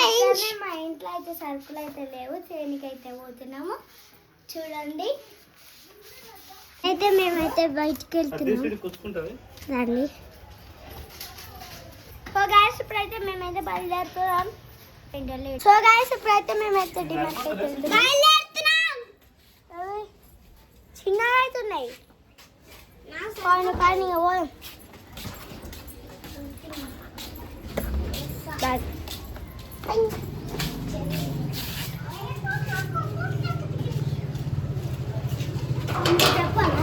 అయితే మా ఇంట్లో అయితే సరుకులు అయితే లేవు దేనికి అయితే పోతున్నాము. చూడండి. అయితే మేమైతే బయటికి వెళ్తున్నాం. రండి. సో గాయస్ ఇప్పుడైతే మేమైతే బయలుదేరుతున్నాం. సో గాయస్ ఇప్పుడైతే మేమైతే వెళ్తున్నాం ఓయ్, చిన్నగా అవుతున్నాయి. కానీ ఇక పోదాం బాయ్. చెప్పాలా?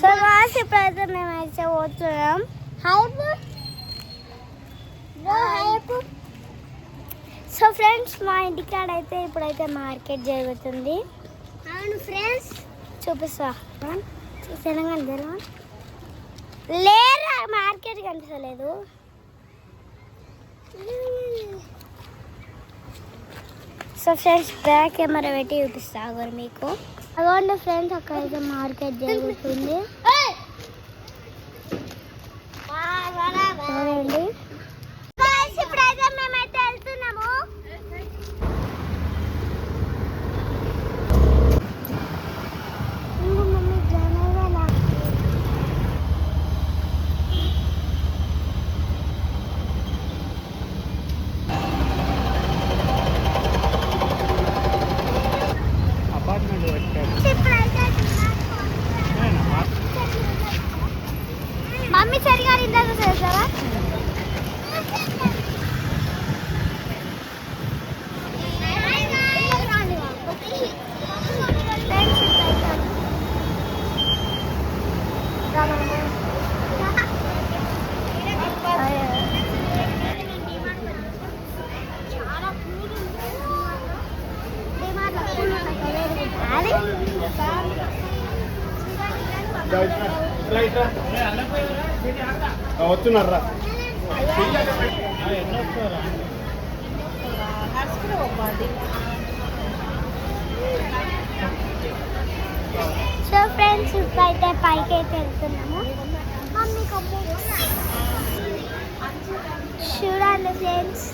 సో గాయస్ ఇప్పుడైతే మేమైతే పోతున్నాం హాయ్ సో ఫ్రెండ్స్ ఇంటికాడ అయితే ఇప్పుడైతే మార్కెట్ జరుగుతుంది. అవును ఫ్రెండ్స్. చూపిస్తా. తెలంగాణ తెలంగాణ లేరా మార్కెట్ కనిపించలేదు సో ఫ్రెండ్స్ బ్యాక్ కెమెరా పెట్టి చూపిస్తా అగరు మీకు. అగోండి ఫ్రెండ్స్ అక్కడ అయితే మార్కెట్ జరుగుతుంది. చూడండి ఇప్పుడైతే మేమైతే వెళ్తున్నాము ఇంకో మమ్మీ జనగల అపార్ట్మెంట్ పెట్టారు ఇప్పుడైతే మమ్మీ సరిగా ఇందాక చేస్తావా వస్తున్నారా సో ఫ్రెండ్స్ ఇప్పుడైతే పైకి అయితే వెళ్తున్నాము. మమ్మీ చూడండి ఫ్రెండ్స్.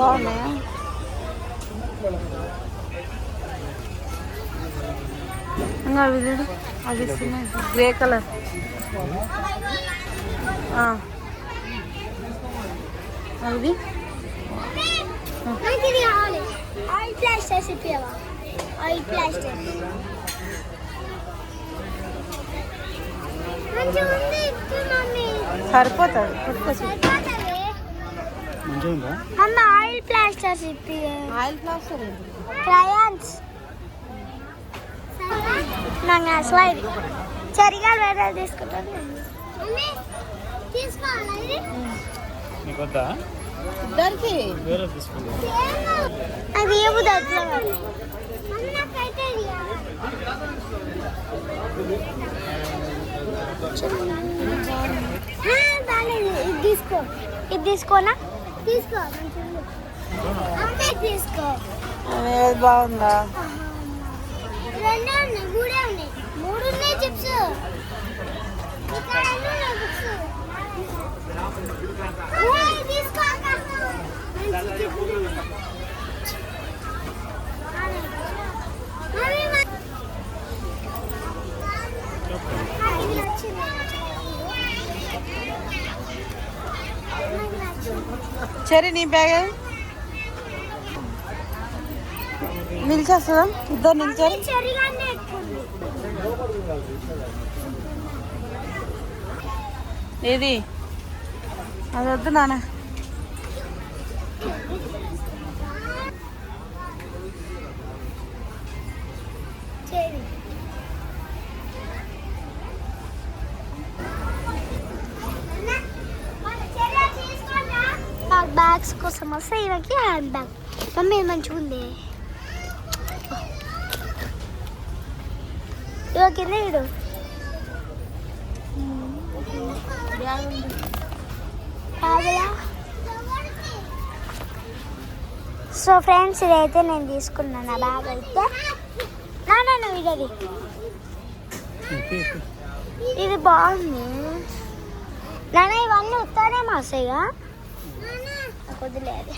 బాగున్నాయా ఇంకా అవి చూడు అవి ఇస్తున్నాయి గ్రే కలర్ అది నాకు ఇది కావాలి ఆయిల్ ప్లాస్టర్స్ ఇప్పియవా ఆయిల్ ప్లాస్టర్ మంచిగా ఉంది ఇప్పు మమ్మీ సరిపోతుంది పుట్టుకొచ్చి సరిపోతుంది మంచిగా ఉందా అమ్మ ఆయిల్ ప్లాస్టర్స్ ఇప్పి. ఆయిల్ ప్లాస్టర్ క్రయాన్స్ నాకు అసలు ఇది సరిగా వేరే తీసుకుంటాను. తీసుకోవాలా నీకు వద్దా ఇద్దరికి. వేరే తీసుకుందా అది ఏమి దగ్గర నాకైతే ఇది కావాలి. ఆ, బాలేదు ఇది తీసుకో. ఇది తీసుకోనా? తీసుకో మంచిగా ఉంది. అమ్మే తీసుకో ఏది బాగుందా రెండే ఉన్నాయి మూడే ఉన్నాయి మూడు ఉన్నాయి చిప్స్ ఇక్కడ ఎన్ని ఉన్నాయి చిప్స్ ఓయ్, తీసుకో అక్క. మంచి చిప్స్ ఉన్నాయి. మమ్మీ, మా- ఇది నచ్చింది. నాకు నచ్చింది. సరే నీ బ్యాగ్? నిలిచేస్తుందా ఇద్దరు నిలిచారు. ఏది? అది వద్దు నాన్న. బ్యాగ్స్ కోసం మస్తు ఈమెకి హ్యాండ్ బ్యాగ్ మమ్మీ మంచిగా ఉంది కింద ఇడు సో ఫ్రెండ్స్ ఇదైతే నేను తీసుకున్నాను ఆ బ్యాగ్ అయితే నా నా ఇదది ఇది బాగుంది నాన్న ఇవన్నీ ఉత్తానే మాసాయిగా వదిలేదు.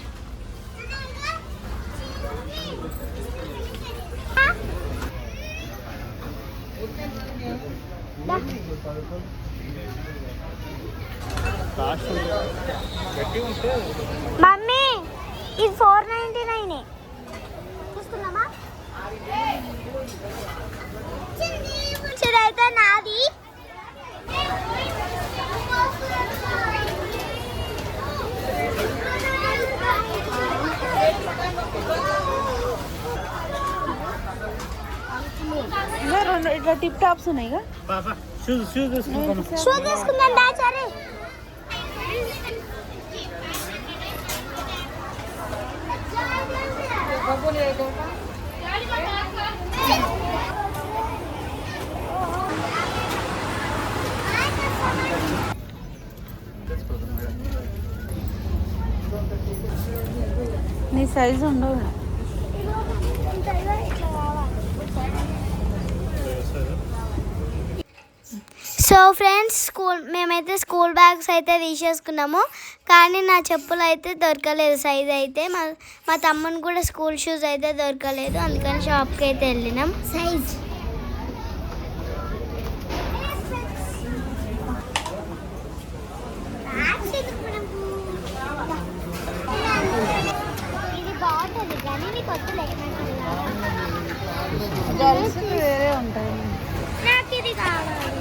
మమ్మీ ఇది ఫోర్ నైన్ ఇంకా రెండు ఇట్లా టిప్ టాప్స్ ఉన్నాయి ఇక పాపా షూస్ షూస్ తీసుకుంటాను షూ తీసుకుందాం దాచారి నీ సైజు ఉండవు సో ఫ్రెండ్స్ స్కూల్ మేమైతే స్కూల్ బ్యాగ్స్ అయితే తీసేసుకున్నాము. కానీ నా చెప్పులు అయితే దొరకలేదు. సైజ్ అయితే మా మా తమ్ముని కూడా స్కూల్ షూస్ అయితే దొరకలేదు. అందుకని షాప్కి అయితే వెళ్ళినాం. సైజ్ వేరే ఉంటాయి నాకు ఇది కావాలి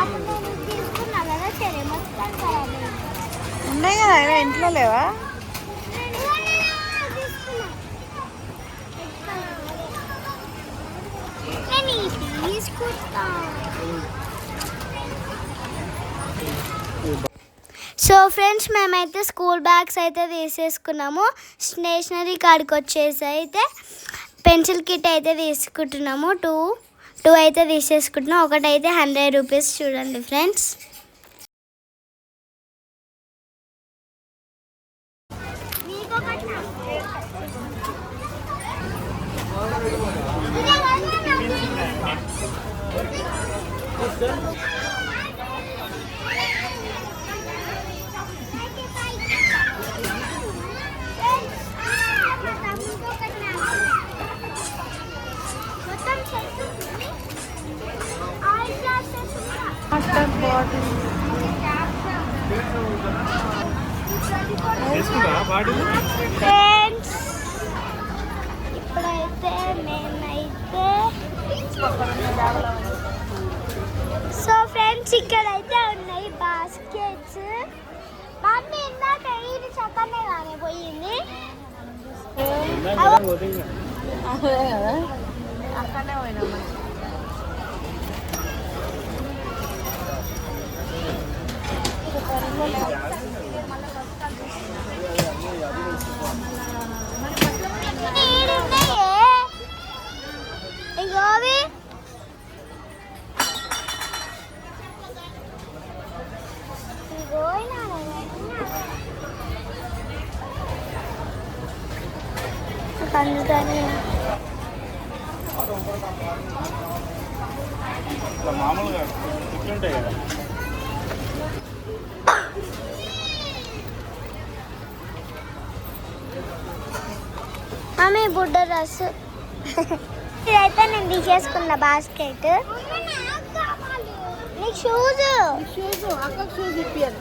అప్పుడు నేను ఇది తీసుకున్నా కదా సరే మొత్తం ఖరాబ్ అయింది. ఉన్నాయి కదా అయినా ఇంట్లో లేవా? సో ఫ్రెండ్స్ మేమైతే స్కూల్ బ్యాగ్స్ అయితే తీసేసుకున్నాము. స్టేషనరీ కాడికి వచ్చేసి అయితే పెన్సిల్ కిట్ అయితే తీసుకుంటున్నాము. టూ టూ అయితే తీసేసుకుంటున్నాం. ఒకటైతే హండ్రెడ్ రూపీస్ చూడండి ఫ్రెండ్స్. వాటర్ బాటిల్ వేసుకుంటారా బాడీ ఫ్రెండ్స్ ఇప్పుడైతే మేమైతే సో ఫ్రెండ్స్ ఇక్కడైతే ఉన్నాయి బాస్కెట్స్ మమ్మీ ఇందాక ఇది చక్కనే కానీ పోయింది అక్కడనే పోయినాం మనం. ఈడున్నాయే. ఇగో అవి. ఇగో నాన్న. అందుకని ఇట్లా మామూలుగా ఇట్లుంటాయి కదా మమ్మీ బుడ్డ డ్రెస్ ఇదైతే నేను తీసేసుకున్న బాస్కెట్. నీకు షూస్ షూస్ అక్కకు షూస్ ఇప్పియాలి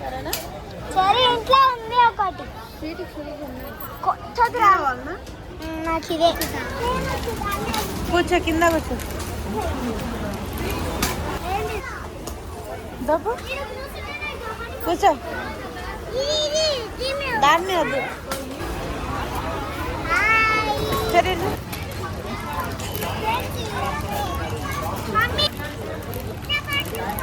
సరేనా? సరే ఇంట్లో ఉంది ఒకటి. నాకు ఇదే. కూర్చో కింద కూర్చో. కూర్చో. దాన్ని వద్దు. Thank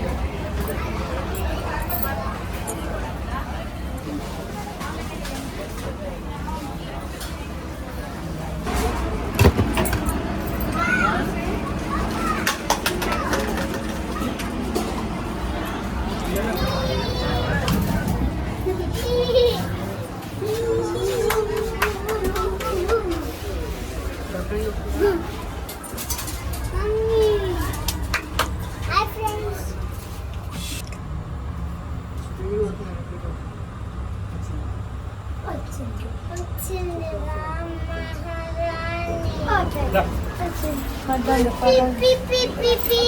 you.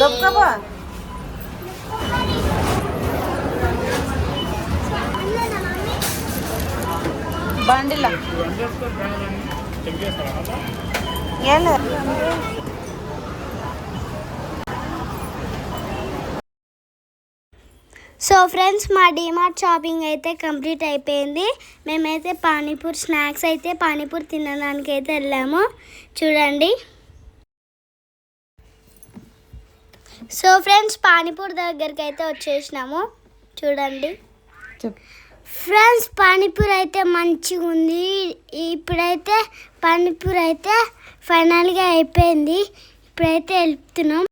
దొక్కబా బండిలా. ఏం లేదు సో ఫ్రెండ్స్ మా డిమార్ట్ షాపింగ్ అయితే కంప్లీట్ అయిపోయింది. మేమైతే పానీపూర్ స్నాక్స్ అయితే పానీపూర్ తినడానికి అయితే వెళ్ళాము. చూడండి. సో ఫ్రెండ్స్ పానీపూర్ దగ్గరికి అయితే వచ్చేసినాము. చూడండి. ఫ్రెండ్స్ పానీపూర్ అయితే మంచిగా ఉంది. ఇప్పుడైతే పానీపూర్ అయితే ఫైనల్గా అయిపోయింది. ఇప్పుడైతే వెళ్తున్నాం.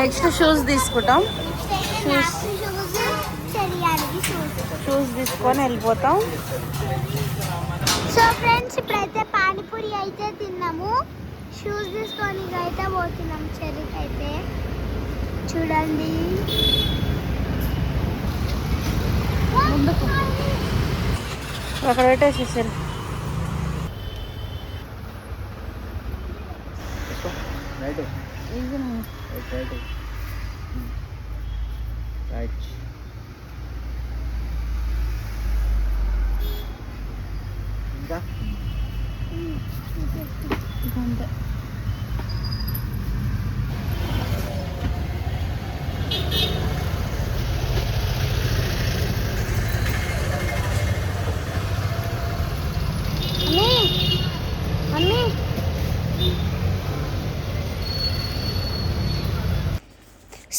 నెక్స్ట్ షూస్ తీసుకుంటాం. షూస్ షూస్ తీసుకొని వెళ్ళిపోతాం. ఫ్రెండ్స్ ఇప్పుడైతే పానీపూరి అయితే తిన్నాము. షూస్ తీసుకొని అయితే పోతున్నాం చెరుకు అయితే. చూడండి. అక్కడ పెట్టేసేసారు right right right right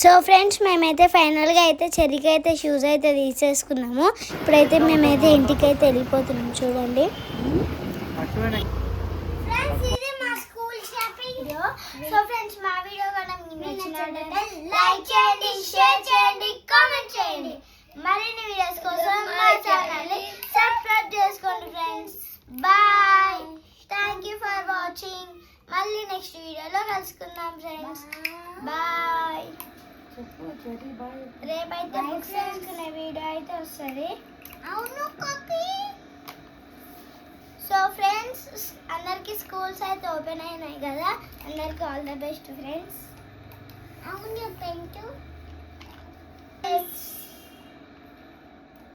so friends మేమైతే ఫైనల్గా అయితే చెరికి అయితే షూస్ అయితే తీసేసుకున్నాము. ఇప్పుడైతే మేమైతే ఇంటికి అయితే వెళ్ళిపోతున్నాం. చూడండి ఫ్రెండ్స్ ఇది మా school shopping video so friends మా వీడియో కనుక మీకు నచ్చినట్లయితే లైక్ చేయండి షేర్ చేయండి కామెంట్ చేయండి. మరిన్ని వీడియోస్ కోసం మా ఛానల్ని సబ్స్క్రైబ్ చేసుకోండి friends bye thank you for watching మళ్ళీ నెక్స్ట్ వీడియోలో కలుసుకుందాం ఫ్రెండ్స్ బాయ్ రేపైతే బుక్స్ తీసుకునే వీడియో అయితే వస్తుంది. అవును కాపీ సో ఫ్రెండ్స్ అందరికి స్కూల్స్ అయితే ఓపెన్ అయినాయి కదా. అందరికి ఆల్ ద బెస్ట్ ఫ్రెండ్స్ అవును పెంటు